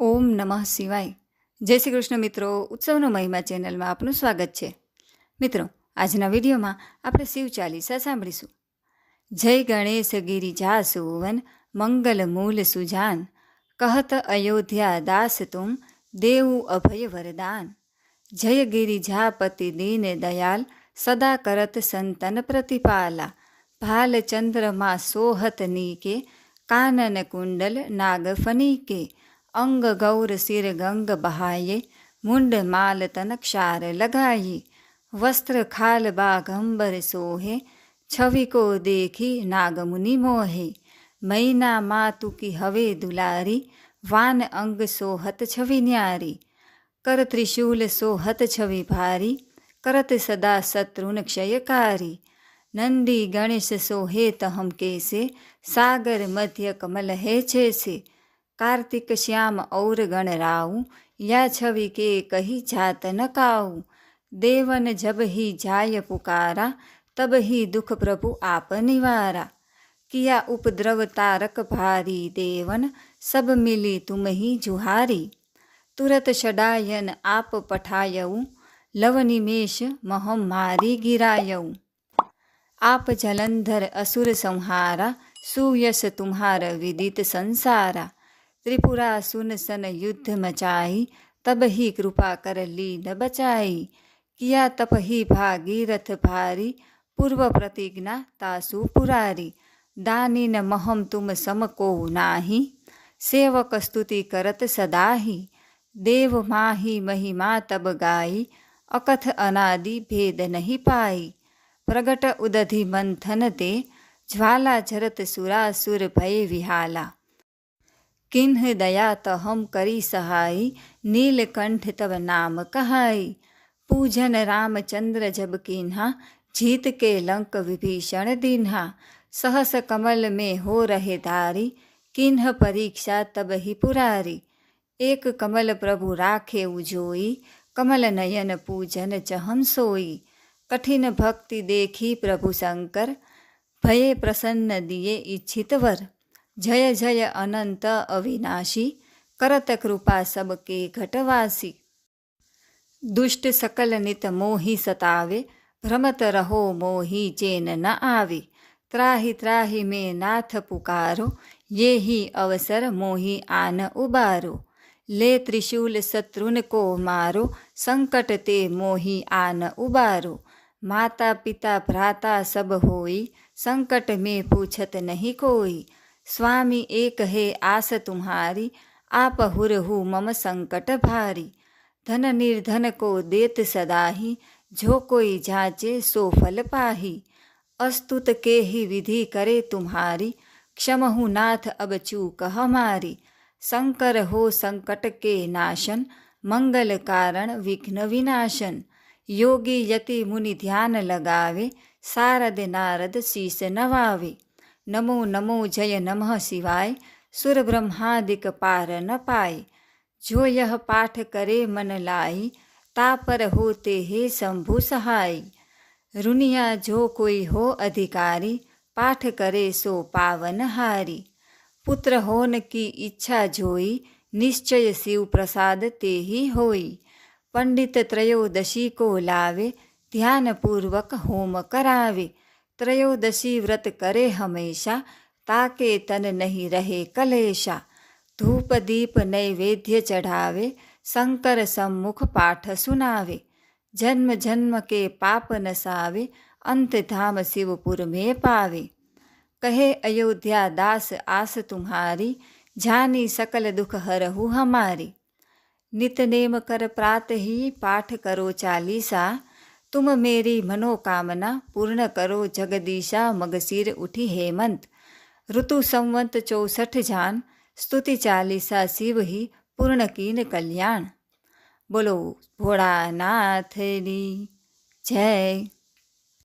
ઓમ નમઃ શિવાય. જય શ્રી કૃષ્ણ મિત્રો, ઉત્સવનો મહિમા ચેનલમાં આપનું સ્વાગત છે. મિત્રો, આજના વિડીયોમાં આપણે શિવ ચાલીસા સાંભળીશું. જય ગણેશ ગિરિજા સુવન મંગલ મૂલ સુજાન. કહત અયોધ્યા દાસ તુમ દેવું અભય વરદાન. જય ગિરિજાપતિ દીન દયાલ, સદા કરત સંતન પ્રતિપાલા. ભાલચંદ્રમાં સોહત નીકે, કાનન કુંડલ નાગ ફનીકે. અંગ ગૌર સિર ગંગ બહાયે, મુંડ માલ તનક્ષાર લગાયે. વસ્ત્ર ખાલ બાઘંબર સોહે, છવિ કો દેખી નાગમુનિ મોહે. મૈના માતુકી હવે દુલારી, વાન અંગ સોહત છવિ ન્યારી. કર ત્રિશૂલ સોહત છવિ ભારી, કરત સદા શત્રુન ક્ષયકારી. નંદી ગણેશ સોહે તહમ કેસે, સાગર મધ્ય કમલ હે છે से कार्तिक श्याम और गण राऊ या छवि के कही जात न काऊ देवन जब ही जाय पुकारा तब ही दुख प्रभु आप निवारा किया उपद्रव तारक भारी देवन सब मिली तुम ही जुहारी तुरत षडायन आप पठायऊ लव निमेष महम मारी गिरायऊ आप जलंधर असुर संहारा सुयस तुम्हार विदित संसारा ત્રિપુરા સુનસન યુદ્ધ મચાઈ તબ હી કૃપા કર લીન બચાઈ કિયા તપ હી ભાગીરથ ભારી પૂર્વ પ્રતિજ્ઞા તાસુ પુરારી દાનીન મહમ તુમ સમકો નાહી સેવક સ્તુતિ કરત સદાહી દેવ માહી મહિમા તબ ગાઈ અકથ અનાદિ ભેદ નહીં પાઈ પ્રગટ ઉદધિ મંથન તે જ્વાલા જરત સુરાસુર ભય વિહાલા किन्ह दया त हम करी सहाई, नीलकंठ तब नाम कहाई। पूजन रामचंद्र जब किन्हा, जीत के लंक विभीषण दीन्हा। सहस कमल में हो रहे धारी किन्ह परीक्षा तब ही पुरारी। एक कमल प्रभु राखे उजोई, कमल नयन पूजन चहम सोई। कठिन भक्ति देखी प्रभु शंकर, भये प्रसन्न दिए इच्छित वर। जय जय अनंत अविनाशी करत कृपा सबके घटवासी दुष्ट सकल नित मोहि सतावे भ्रमत रहो मोहि चैन न आवे त्राहि त्राहि में नाथ पुकारो ये ही अवसर मोहि आन उबारो ले त्रिशूल शत्रुन को मारो संकट ते मोहि आन उबारो माता पिता भ्राता सब होई संकट में पूछत नहीं कोई स्वामी एक है आस तुम्हारी, आप हुरहु मम संकट भारी। धन निर्धन को देत सदाही, जो कोई जाचे सो फल पाही। अस्तुत के ही विधि करे तुम्हारी, क्षमहु नाथ अब चूक हमारी। शंकर हो संकट के नाशन, मंगल कारण विघ्न विनाशन। योगी यति मुनि ध्यान लगावे, सारद नारद शीस नवावे। नमो नमो जय नमः शिवाय। सुर ब्रह्मादिक पार न पाए जो यह पाठ करे मन लाई तापर होते हे शंभु सहाय। रुनिया जो कोई हो अधिकारी, पाठ करे सो पावन हारी। पुत्र होन की इच्छा जोई, निश्चय शिव प्रसाद ते ही होई। पंडित त्रयोदशी को लावे ध्यान पूर्वक होम करावे। त्रयोदशी व्रत करे हमेशा, ताके तन नहीं रहे कलेशा। धूप दीप नैवेद्य चढ़ावे, शंकर सम्मुख पाठ सुनावे। जन्म जन्म के पाप नसावे, अंत धाम शिवपुर में पावे। कहे अयोध्या दास आस तुम्हारी, जानी सकल दुख हरहु हमारी। नित नेम कर प्रात ही पाठ करो चालीसा તુમ મેરી મનોકામના પૂર્ણ કરો, જગદીશા મગસીર ઉઠી હેમંત. ઋતુ સંવંત ચોસઠ જાન, સ્તુતિ ચાલીસા શિવહી, પૂર્ણ કીન કલ્યાણ. બોલો, ભોળાનાથની જય.